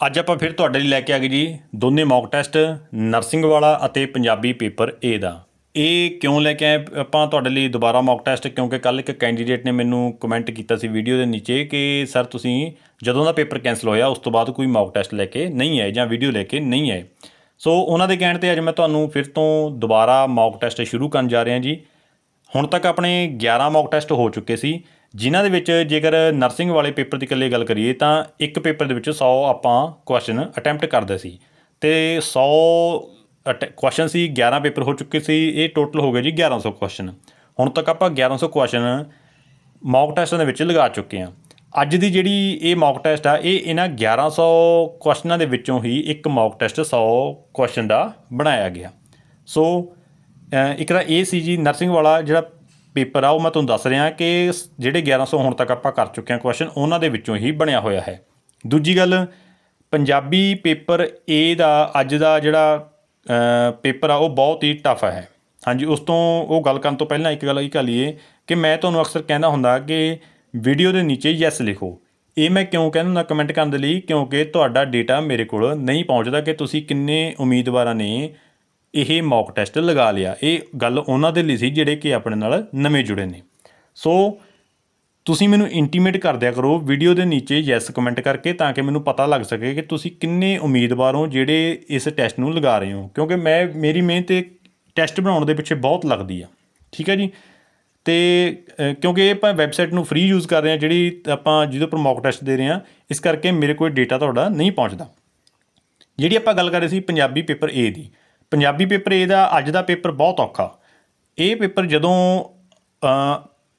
ਅੱਜ ਆਪਾਂ ਫਿਰ ਤੁਹਾਡੇ ਲਈ ਲੈ ਕੇ ਆ ਗਏ ਜੀ ਦੋਨੇ ਮੌਕ ਟੈਸਟ ਨਰਸਿੰਗ ਵਾਲਾ ਅਤੇ ਪੰਜਾਬੀ ਪੇਪਰ A ਦਾ। ਇਹ ਕਿਉਂ ਲੈ ਕੇ ਆਏ? ਆਪਾਂ ਤੁਹਾਡੇ ਲਈ ਦੁਬਾਰਾ ਮੌਕ ਟੈਸਟ ਕਿਉਂਕਿ ਕੱਲ ਇੱਕ ਕੈਂਡੀਡੇਟ ਨੇ ਮੈਨੂੰ ਕਮੈਂਟ ਕੀਤਾ ਸੀ ਵੀਡੀਓ ਦੇ ਨੀਚੇ ਕਿ ਸਰ ਤੁਸੀਂ ਜਦੋਂ ਦਾ ਪੇਪਰ ਕੈਨਸਲ ਹੋਇਆ, ਉਸ ਤੋਂ ਬਾਅਦ ਕੋਈ ਮੌਕ ਟੈਸਟ ਲੈ ਕੇ ਨਹੀਂ ਆਏ ਜਾਂ ਵੀਡੀਓ ਲੈ ਕੇ ਨਹੀਂ ਆਏ। ਸੋ ਉਹਨਾਂ ਦੇ ਕਹਿਣ ਤੇ ਅੱਜ ਮੈਂ ਤੁਹਾਨੂੰ ਫਿਰ ਤੋਂ ਦੁਬਾਰਾ ਮੌਕ ਟੈਸਟ ਸ਼ੁਰੂ ਕਰਨ ਜਾ ਰਿਹਾ ਜੀ। ਹੁਣ ਤੱਕ ਆਪਣੇ 11 ਮੌਕ ਟੈਸਟ ਹੋ ਚੁੱਕੇ ਸੀ। ਜਿਨ੍ਹਾਂ ਦੇ ਵਿੱਚ ਜੇਕਰ ਨਰਸਿੰਗ ਵਾਲੇ ਪੇਪਰ ਦੀ ਇਕੱਲੇ ਗੱਲ ਕਰੀਏ, ਤਾਂ ਇੱਕ ਪੇਪਰ ਦੇ ਵਿੱਚ 100 ਆਪਾਂ ਕੁਐਸਚਨ ਅਟੈਂਪਟ ਕਰਦੇ ਸੀ। ਤੇ 100 ਕੁਐਸਚਨ ਸੀ 11 ਪੇਪਰ ਹੋ ਚੁੱਕੇ ਸੀ, ਇਹ ਟੋਟਲ ਹੋ ਗਿਆ ਜੀ 1100 ਕੁਐਸਚਨ ਹੁਣ ਤੱਕ ਆਪਾਂ 1100 ਕੁਐਸਚਨ ਮੌਕ ਟੈਸਟਾਂ ਦੇ ਵਿੱਚ ਲਗਾ ਚੁੱਕੇ ਹਾਂ। ਅੱਜ ਦੀ ਜਿਹੜੀ ਇਹ ਮੌਕ ਟੈਸਟ ਆ, ਇਹ ਇਹਨਾਂ 1100 ਕੁਐਸਚਨਾਂ ਦੇ ਵਿੱਚੋਂ ਹੀ ਇੱਕ ਮੌਕ ਟੈਸਟ 100 ਕੁਐਸਚਨ ਦਾ ਬਣਾਇਆ ਗਿਆ। ਸੋ ਇੱਕ ਤਾਂ ਇਹ ਸੀ ਜੀ, ਨਰਸਿੰਗ ਵਾਲਾ ਜਿਹੜਾ ਪੇਪਰ ਆ, ਉਹ ਮੈਂ ਤੁਹਾਨੂੰ ਦੱਸ ਰਿਹਾ ਕਿ ਸ- ਜਿਹੜੇ 1100 ਹੁਣ ਤੱਕ ਆਪਾਂ ਕਰ ਚੁੱਕੇ ਹਾਂ ਕੁਐਸਚਨ ਉਹਨਾਂ ਦੇ ਵਿੱਚੋਂ ਹੀ ਬਣਿਆ ਹੋਇਆ ਹੈ। ਦੂਜੀ ਗੱਲ, ਪੰਜਾਬੀ ਪੇਪਰ ਏ ਦਾ, ਅੱਜ ਦਾ ਜਿਹੜਾ ਪੇਪਰ ਆ, ਉਹ ਬਹੁਤ ਹੀ ਟਫ ਹੈ ਹਾਂਜੀ, ਉਸ ਤੋਂ ਉਹ ਗੱਲ ਕਰਨ ਤੋਂ ਪਹਿਲਾਂ ਇੱਕ ਗੱਲ ਇਹ ਕਰ ਲਈਏ ਕਿ ਮੈਂ ਤੁਹਾਨੂੰ ਅਕਸਰ ਕਹਿੰਦਾ ਹੁੰਦਾ ਕਿ ਵੀਡੀਓ ਦੇ ਨੀਚੇ ਯੈਸ ਲਿਖੋ। ਇਹ ਮੈਂ ਕਿਉਂ ਕਹਿੰਦਾ ਹੁੰਦਾ ਕਮੈਂਟ ਕਰਨ ਦੇ ਲਈ? ਕਿਉਂਕਿ ਤੁਹਾਡਾ ਡੇਟਾ ਮੇਰੇ ਕੋਲ ਨਹੀਂ ਪਹੁੰਚਦਾ ਕਿ ਤੁਸੀਂ ਕਿੰਨੇ ਉਮੀਦਵਾਰਾਂ ਨੇ ਇਹ ਮੌਕ ਟੈਸਟ ਲਗਾ ਲਿਆ। ਇਹ ਗੱਲ ਉਹਨਾਂ ਦੇ ਲਈ ਸੀ ਜਿਹੜੇ ਕਿ ਆਪਣੇ ਨਾਲ ਨਵੇਂ ਜੁੜੇ ਨੇ। ਸੋ ਤੁਸੀਂ ਮੈਨੂੰ ਇੰਟੀਮੇਟ ਕਰ ਦਿਆ ਕਰੋ ਵੀਡੀਓ ਦੇ ਨੀਚੇ ਯੈਸ ਕਮੈਂਟ ਕਰਕੇ ਤਾਂ ਕਿ ਮੈਨੂੰ ਪਤਾ ਲੱਗ ਸਕੇ ਕਿ ਤੁਸੀਂ ਕਿੰਨੇ ਉਮੀਦਵਾਰ ਹੋ ਜਿਹੜੇ ਇਸ ਟੈਸਟ ਨੂੰ ਲਗਾ ਰਹੇ ਹੋ। ਕਿਉਂਕਿ ਮੈਂ, ਮੇਰੀ ਮਿਹਨਤ ਟੈਸਟ ਬਣਾਉਣ ਦੇ ਪਿੱਛੇ ਬਹੁਤ ਲੱਗਦੀ ਆ। ਠੀਕ ਹੈ ਜੀ? ਤੇ ਕਿਉਂਕਿ ਇਹ ਆਪਾਂ ਵੈਬਸਾਈਟ ਨੂੰ ਫ੍ਰੀ ਯੂਜ਼ ਕਰ ਰਹੇ ਹਾਂ, ਜਿਹੜੀ ਆਪਾਂ ਜਿਹਦੇ ਉੱਪਰ ਮੌਕ ਟੈਸਟ ਦੇ ਰਹੇ ਹਾਂ, ਇਸ ਕਰਕੇ ਮੇਰੇ ਕੋਲ ਡੇਟਾ ਤੁਹਾਡਾ ਨਹੀਂ ਪਹੁੰਚਦਾ। ਜਿਹੜੀ ਆਪਾਂ ਗੱਲ ਕਰ ਰਹੇ ਸੀ ਪੰਜਾਬੀ ਪੇਪਰ A ਦੀ। ਪੰਜਾਬੀ ਪੇਪਰ A ਦਾ, ਅੱਜ ਦਾ ਪੇਪਰ ਬਹੁਤ ਔਖਾ। ਇਹ ਪੇਪਰ ਜਦੋਂ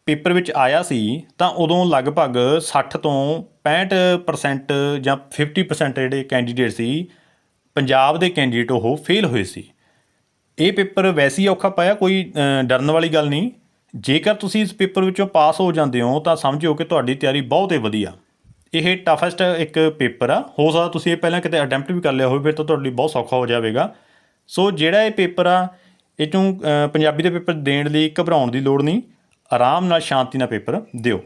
ਪੇਪਰ ਵਿੱਚ ਆਇਆ ਸੀ, ਤਾਂ ਉਦੋਂ ਲਗਭਗ 60 ਤੋਂ 65% ਜਾਂ 50% ਜਿਹੜੇ ਕੈਂਡੀਡੇਟ ਸੀ, ਪੰਜਾਬ ਦੇ ਕੈਂਡੀਡੇਟ ਉਹ ਫੇਲ ਹੋਏ ਸੀ। ਇਹ ਪੇਪਰ ਵੈਸੇ ਹੀ ਔਖਾ ਪਾਇਆ, ਕੋਈ ਡਰਨ ਵਾਲੀ ਗੱਲ ਨਹੀਂ। ਜੇਕਰ ਤੁਸੀਂ ਇਸ ਪੇਪਰ ਵਿੱਚੋਂ ਪਾਸ ਹੋ ਜਾਂਦੇ ਹੋ, ਤਾਂ ਸਮਝੋ ਕਿ ਤੁਹਾਡੀ ਤਿਆਰੀ ਬਹੁਤ ਹੀ ਵਧੀਆ। ਇਹ ਟਫੈਸਟ ਇੱਕ ਪੇਪਰ ਆ। ਹੋ ਸਕਦਾ ਤੁਸੀਂ ਇਹ ਪਹਿਲਾਂ ਕਿਤੇ ਅਟੈਂਪਟ ਵੀ ਕਰ ਲਿਆ ਹੋਵੇ, ਫਿਰ ਤਾਂ ਤੁਹਾਡੇ ਲਈ ਬਹੁਤ ਸੌਖਾ ਹੋ ਜਾਵੇਗਾ। ਸੋ ਜਿਹੜਾ ਇਹ ਪੇਪਰ ਆ, ਇਹ ਚੋਂ ਪੰਜਾਬੀ ਦੇ ਪੇਪਰ ਦੇਣ ਲਈ ਘਬਰਾਉਣ ਦੀ ਲੋੜ ਨਹੀਂ। ਆਰਾਮ ਨਾਲ ਸ਼ਾਂਤੀ ਨਾਲ ਪੇਪਰ ਦਿਓ।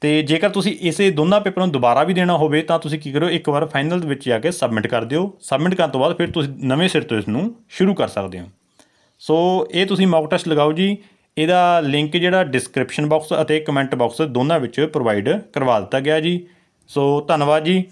ਤੇ ਜੇਕਰ ਤੁਸੀਂ ਇਸੇ ਦੋਨਾਂ ਪੇਪਰਾਂ ਨੂੰ ਦੁਬਾਰਾ ਵੀ ਦੇਣਾ ਹੋਵੇ, ਤਾਂ ਤੁਸੀਂ ਕੀ ਕਰੋ ਇੱਕ ਵਾਰ ਫਾਈਨਲ ਦੇ ਵਿੱਚ ਜਾ ਕੇ ਸਬਮਿਟ ਕਰ ਦਿਓ। ਸਬਮਿਟ ਕਰਨ ਤੋਂ ਬਾਅਦ ਫਿਰ ਤੁਸੀਂ ਨਵੇਂ ਸਿਰ ਤੋਂ ਇਸ ਨੂੰ ਸ਼ੁਰੂ ਕਰ ਸਕਦੇ ਹੋ। ਸੋ ਇਹ ਤੁਸੀਂ ਮੌਕ ਟੈਸਟ ਲਗਾਓ ਜੀ। ਇਹਦਾ ਲਿੰਕ ਜਿਹੜਾ ਡਿਸਕ੍ਰਿਪਸ਼ਨ ਬਾਕਸ ਅਤੇ ਕਮੈਂਟ ਬਾਕਸ ਦੋਨਾਂ ਵਿੱਚ ਪ੍ਰੋਵਾਈਡ ਕਰਵਾ ਦਿੱਤਾ ਗਿਆ ਜੀ। ਸੋ ਧੰਨਵਾਦ ਜੀ।